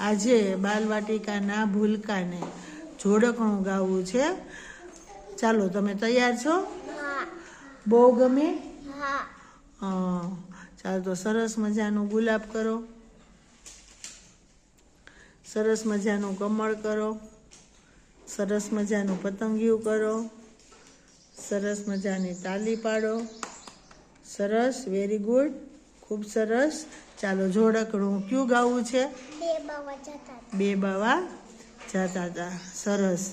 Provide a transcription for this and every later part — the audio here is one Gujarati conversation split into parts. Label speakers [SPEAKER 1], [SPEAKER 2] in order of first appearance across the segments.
[SPEAKER 1] આજે બાલવાટિકાના ભૂલકાને જોડકણું ગાવું છે. ચાલો તમે તૈયાર છો? બહુ ગમે? ચાલો તો સરસ મજાનું ગુલાબ કરો. સરસ મજાનું કમળ કરો. સરસ મજાનું પતંગિયું કરો. સરસ મજાની તાલી પાડો. સરસ વેરી ગુડ ખૂબ સરસ. ચાલો જોડકણું કયું ગાવું છે.
[SPEAKER 2] બે બાવા જતા
[SPEAKER 1] બે બાવા જાતા હતા. સરસ.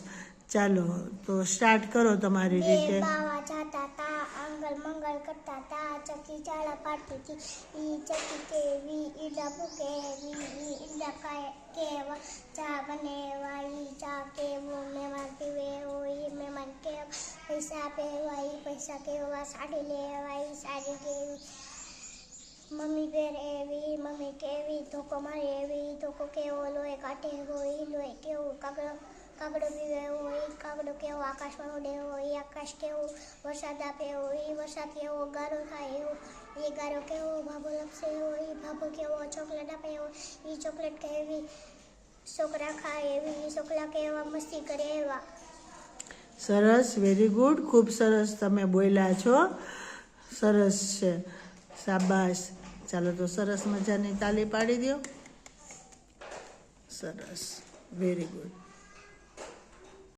[SPEAKER 1] ચાલો તો સ્ટાર્ટ કરો તમારી રીતે.
[SPEAKER 2] બાવા જતા તા આંગલ મંગલ કરતા તા ચકી ચાળા પાડતી હતી. ઈ ચકી કેવી ઈડા કેવી ઈ ઈડા કેવા ચા બનેવા ઈ ચા કેવો મહેમાન પીવે હોય મહેમાન કેવા પૈસા પહેરવા પૈસા કેવા સાડી લેવાય સાડી કેવી. મમ્મી પેર એવી, મમ્મી કેવી, ધોકો મારે એવી, ધોકો કેવો, લોહી કાઢે હોય, લોહી કેવું, કાગડો કાગડો પીવે હોય, કાગડો કેવો આકાશમાં ઉડે હોય, આકાશ કેવું, વરસાદ આપે હોય, વરસાદ કેવો, ગારો થાય એવો, એ ગારો કેવો, ભાભો લપસે હોય, ભાભો કેવો, ચોકલેટ આપે હોય એ ચોકલેટ કેવી, છોકરા ખાય એવી છોકરા કેવા, મસ્તી કરે એવા.
[SPEAKER 1] સરસ વેરી ગુડ ખૂબ સરસ તમે બોલ્યા છો. સરસ છે. શાબાશ. ચાલો તો સરસ મજાની તાલી પાડી દો સરસ. Very good